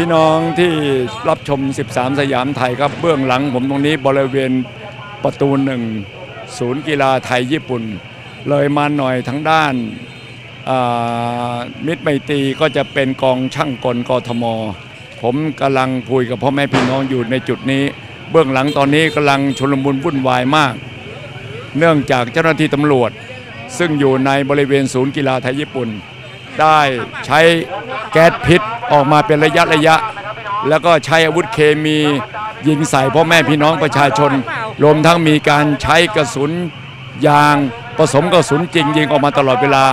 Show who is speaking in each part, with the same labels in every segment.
Speaker 1: พี่น้องที่รับชม 13 สยามไทยครับเบื้องหลังผมตรงนี้บริเวณประตูหนึ่งศูนย์กีฬาไทยญี่ปุ่น เลยมาหน่อยทั้งด้านามิตรไมตรีก็จะเป็นกองช่างกลกทม ผมกำลังคุยกับพ่อแม่พี่น้องอยู่ในจุดนี้ เบื้องหลังตอนนี้กำลังชุลมุนวุ่นวายมาก เนื่องจากเจ้าหน้าที่ตำรวจ ซึ่งอยู่ในบริเวณศูนย์กีฬาไทยญี่ปุ่น ได้ใช้แก๊สพิษออกมาเป็นระยะระยะ แล้วก็ใช้อาวุธเคมียิงใส่พ่อแม่พี่น้องประชาชน รวมทั้งมีการใช้กระสุนยางผสมกระสุนจริงยิงออกมาตลอดเวลา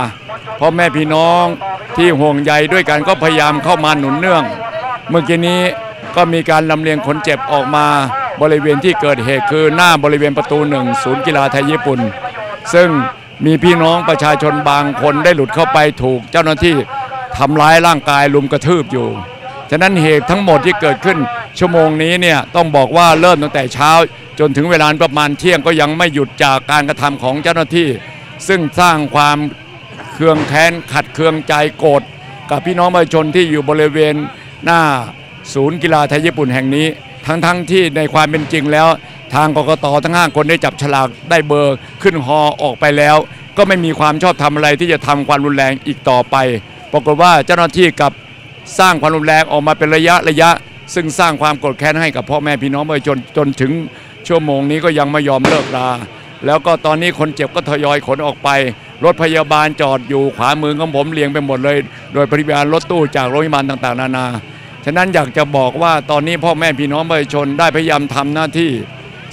Speaker 1: พ่อแม่พี่น้องที่ห่วงใยด้วยกันก็พยายามเข้ามาหนุนเนื่อง เมื่อกี้นี้ก็มีการลำเลียงคนเจ็บออกมาบริเวณที่เกิดเหตุคือหน้าบริเวณประตูหนึ่งศูนย์กีฬาไทยญี่ปุ่น ซึ่ง มีพี่น้องประชาชนบางคนได้หลุดเข้าไปถูก เจ้าหน้าที่ทำร้ายร่างกายลุมกระทืบอยู่ ฉะนั้นเหตุทั้งหมดที่เกิดขึ้น ชั่วโมงนี้เนี่ยต้องบอกว่าเริ่มตั้งแต่เช้า จนถึงเวลาประมาณเที่ยงก็ยังไม่หยุดจากการกระทำของเจ้าหน้าที่ ซึ่งสร้างความเคืองแค้นขัดเคืองใจโกรธกับพี่น้องประชาชนที่อยู่บริเวณหน้าศูนย์กีฬาไทยญี่ปุ่นแห่งนี้ ทั้งๆทที่ในความเป็นจริงแล้ว ทางกกตทั้งห้าคนได้จับฉลากได้เบอร์ขึ้นฮอออกไปแล้ว ก็ไม่มีความชอบธรรมอะไรที่จะทำความรุนแรงอีกต่อไป ปรากฏว่าเจ้าหน้าที่กับสร้างความรุนแรงออกมาเป็นระยะระยะ ซึ่งสร้างความโกรธแค้นให้กับพ่อแม่พี่น้องประชาชนจนถึงชั่วโมงนี้ก็ยังไม่ยอมเลิกลาแล้วก็ตอนนี้คนเจ็บก็ทยอยขนออกไป รถพยาบาลจอดอยู่ขวามือของผมเรียงไปหมดเลย โดยปริมาณรถตู้จากโรงพยาบาลต่างๆ นานา ฉะนั้นอยากจะบอกว่าตอนนี้พ่อแม่พี่น้องประชาชนได้พยายามทำหน้าที่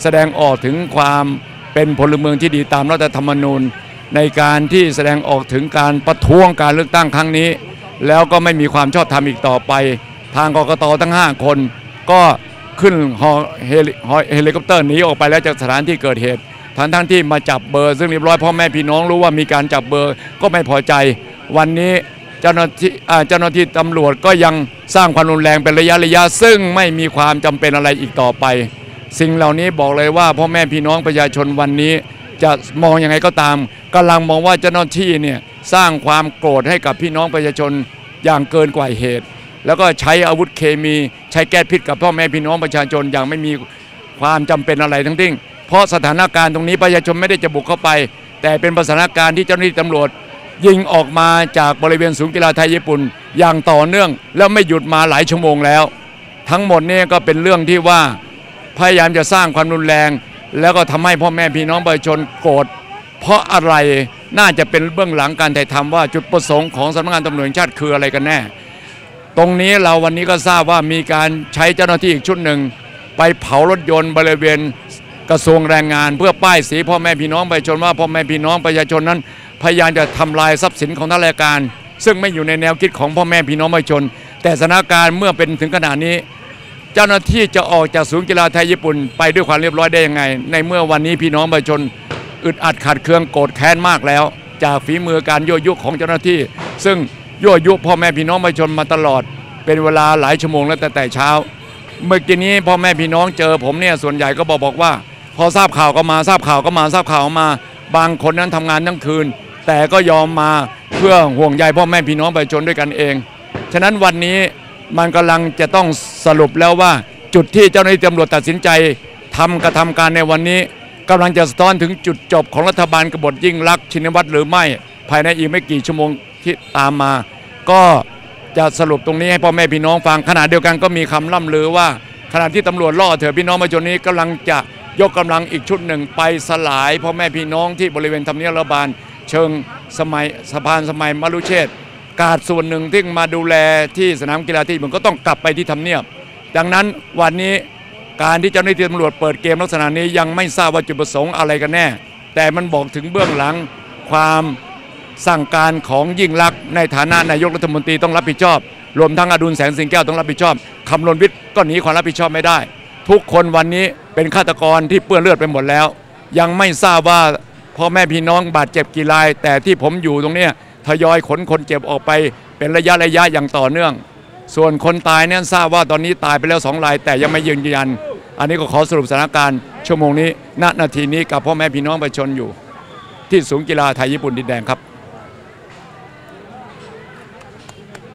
Speaker 1: แสดงออกถึงความเป็นพลเมืองที่ดีตามรัฐธรรมนูญ ในการที่แสดงออกถึงการประท้วงการเลือกตั้งครั้งนี้ แล้วก็ไม่มีความชอบธรรมอีกต่อไป ทางกกตทั้ง 5 คน ก็ขึ้นฮอเฮลิคอปเตอร์หนีออกไปแล้วจากสถานที่เกิดเหตุทั้งทั้งที่มาจับเบอร์ซึ่งเรียบร้อยพ่อแม่พี่น้องรู้ว่ามีการจับเบอร์ก็ไม่พอใจ วันนี้เจ้าหน้าที่เจ้าหน้าที่ตำรวจก็ยังสร้างความรุนแรงเป็นระยะระยะ ซึ่งไม่มีความจำเป็นอะไรอีกต่อไป สิ่งเหล่านี้บอกเลยว่าพ่อแม่พี่น้องประชาชนวันนี้ จะมองยังไงก็ตามกำลังมองว่าเจ้าหน้าที่เนี่ยสร้างความโกรธให้กับพี่น้องประชาชนอย่างเกินกว่าเหตุ แล้วก็ใช้อาวุธเคมี ใช้แก๊สพิษกับพ่อแม่พี่น้องประชาชนอย่างไม่มีความจำเป็นอะไรทั้งสิ้นเพราะสถานการณ์ตรงนี้ประชาชนไม่ได้จะบุกเข้าไป แต่เป็นสถานการณ์ที่เจ้าหน้าที่ตำรวจ ยิงออกมาจากบริเวณศูนย์กีฬาไทยญี่ปุ่น อย่างต่อเนื่อง แล้วไม่หยุดมาหลายชั่วโมงแล้ว ทั้งหมดนี่ก็เป็นเรื่องที่ว่า พยายามจะสร้างความรุนแรง แล้วก็ทำให้พ่อแม่พี่น้องประชาชนโกรธเพราะอะไรน่าจะเป็นเบื้องหลังการถ่ายทำว่าจุดประสงค์ของสำนักงานตำรวจแห่งชาติคืออะไรกันแน่ ตรงนี้เราวันนี้ก็ทราบว่ามีการใช้เจ้าหน้าที่อีกชุดหนึ่ง ไปเผารถยนต์บริเวณกระทรวงแรงงาน เพื่อป้ายสีพ่อแม่พี่น้องประชาชนว่าพ่อแม่พี่น้องประชาชนนั้น พยายามจะทำลายทรัพย์สินของทางราชการ ซึ่งไม่อยู่ในแนวคิดของพ่อแม่พี่น้องประชาชน แต่สถานการณ์เมื่อเป็นถึงขนาดนี้ เจ้าหน้าที่จะออกจากศูนย์กีฬาไทยญี่ปุ่น ไปด้วยความเรียบร้อยได้ยังไง ในเมื่อวันนี้พี่น้องประชาชนอึดอัดขัดเคืองโกรธแค้นมากแล้ว จากฝีมือการยั่วยุของเจ้าหน้าที่ ซึ่งยั่วยุพ่อแม่พี่น้องประชาชนมาตลอด เป็นเวลาหลายชั่วโมงแล้วแต่แต่เช้า เมื่อกี้นี้พ่อแม่พี่น้องเจอผมเนี่ยส่วนใหญ่ก็บอกบอกว่า พอทราบข่าวก็มาทราบข่าวก็มาทราบข่าวมา บางคนนั้นทำงานทั้งคืน แต่ก็ยอมมาเพื่อห่วงใยพ่อแม่พี่น้องประชาชนด้วยกันเอง ฉะนั้นวันนี้ มันกำลังจะต้องสรุปแล้วว่าจุดที่เจ้าหน้าที่ตำรวจตัดสินใจทำกระทำการในวันนี้กำลังจะสะท้อนถึงจุดจบของรัฐบาลกบฏยิ่งรักษณ์ชินวัตรหรือไม่ ภายในอีกไม่กี่ชั่วโมงที่ตามมา ก็จะสรุปตรงนี้ให้พ่อแม่พี่น้องฟังขณะเดียวกันก็มีคำล่ำลือว่าขณะที่ตำรวจล่อเถอพี่น้องประชาชนนี้กำลังจะยกกำลังอีกชุดหนึ่งไปสลายพ่อแม่พี่น้องที่บริเวณทำเนียบรัฐบาล เชิงสมัยสะพานสมัยมรุเชษ การส่วนหนึ่งที่มาดูแลที่สนามกีฬาที่มันก็ต้องกลับไปที่ทำเนียบ ดังนั้นวันนี้การที่เจ้าหน้าที่ตำรวจเปิดเกมลักษณะนี้ยังไม่ทราบว่าจุดประสงค์อะไรกันแน่ แต่มันบอกถึงเบื้องหลังความสั่งการของยิ่งลักษณ์ในฐานะนายกรัฐมนตรีต้องรับผิดชอบ รวมทั้งอดุลแสงสิงแก้วต้องรับผิดชอบคำลนวิทย์ก็หนีความรับผิดชอบไม่ได้ ทุกคนวันนี้เป็นฆาตกรที่เปื้อนเลือดไปหมดแล้ว ยังไม่ทราบว่าพ่อแม่พี่น้องบาดเจ็บกี่ราย แต่ที่ผมอยู่ตรงเนี้ย ทยอยขนคนเจ็บออกไปเป็นระยะระยะอย่างต่อเนื่อง ส่วนคนตายเนี่ยทราบว่าตอนนี้ตายไปแล้วสองราย แต่ยังไม่ยืนยัน อันนี้ก็ขอสรุปสถานการณ์ชั่วโมงนี้ณนาทีนี้กับพ่อแม่พี่น้องประชาชนอยู่ ที่ศูนย์กีฬาไทยญี่ปุ่นดินแดงครับ